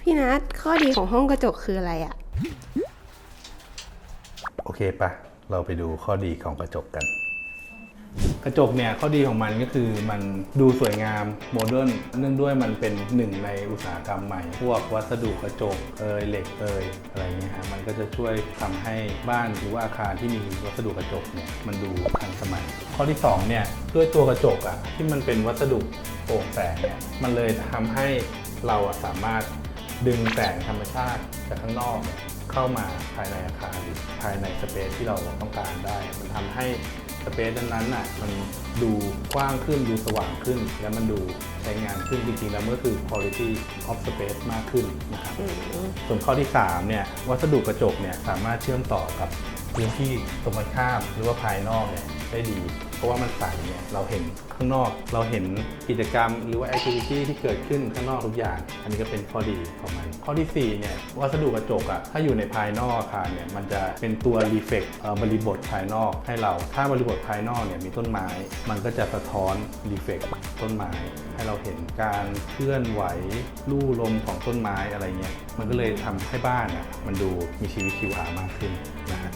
พี่นัทข้อดีของห้องกระจกคืออะไรอะโอเคปะเราไปดูข้อดีของกระจกกัน กระจกเนี่ยข้อดีของมันก็คือมันดูสวยงามโมเดิร์นเนื่องด้วยมันเป็นหนึ่งในอุตสาหกรรมใหม่ พวกวัสดุกระจกเอยเหล็กเอยอะไรเงี้ยฮะมันก็จะช่วยทำให้บ้านหรือว่าอาคารที่มีวัสดุกระจกเนี่ยมันดูทันสมัย ข้อที่สองเนี่ยด้วยตัวกระจกอะที่มันเป็นวัสดุโปร่งแสงเนี่ยมันเลยทำให้เราอะสามารถ ดึงแสงธรรมชาติจากข้างนอกเนี่ยเข้ามาภายในอาคารหรือภายในสเปซที่เราต้องการได้ มันทำให้สเปซนั้นๆน่ะมันดูกว้างขึ้นดูสว่างขึ้น และมันดูใช้งานขึ้นจริงๆแล้วมันก็คือ quality of space มากขึ้นนะครับอืมส่วนข้อที่3เนี่ยวัสดุกระจกเนี่ยสามารถเชื่อมต่อกับ พื้นที่ตรงกันข้ามหรือว่าภายนอกเนี่ยได้ดี เพราะว่ามันใสเนี่ยเราเห็นข้างนอกเราเห็นกิจกรรม หรือว่า activity ที่เกิดขึ้นข้างนอกทุกอย่าง อันนี้ก็เป็นข้อดีของมัน ข้อทีสี่4เนี่ยวัสดุกระจกอะถ้าอยู่ในภายนอกอาคารเนี่ยมันจะเป็นตัวรีเฟกบริบทภายนอกให้เราถ้าบริบทภายนอกเนี่ยมีต้นไม้ มันก็จะสะท้อนรีเฟกต้นไม้ ให้เราเห็นการเคลื่อนไหวลู่ลมของต้นไม้อะไรเงี้ยมันก็เลยทำให้บ้านอะมันดูมีชีวิตชีวามากขึ้นนะฮะ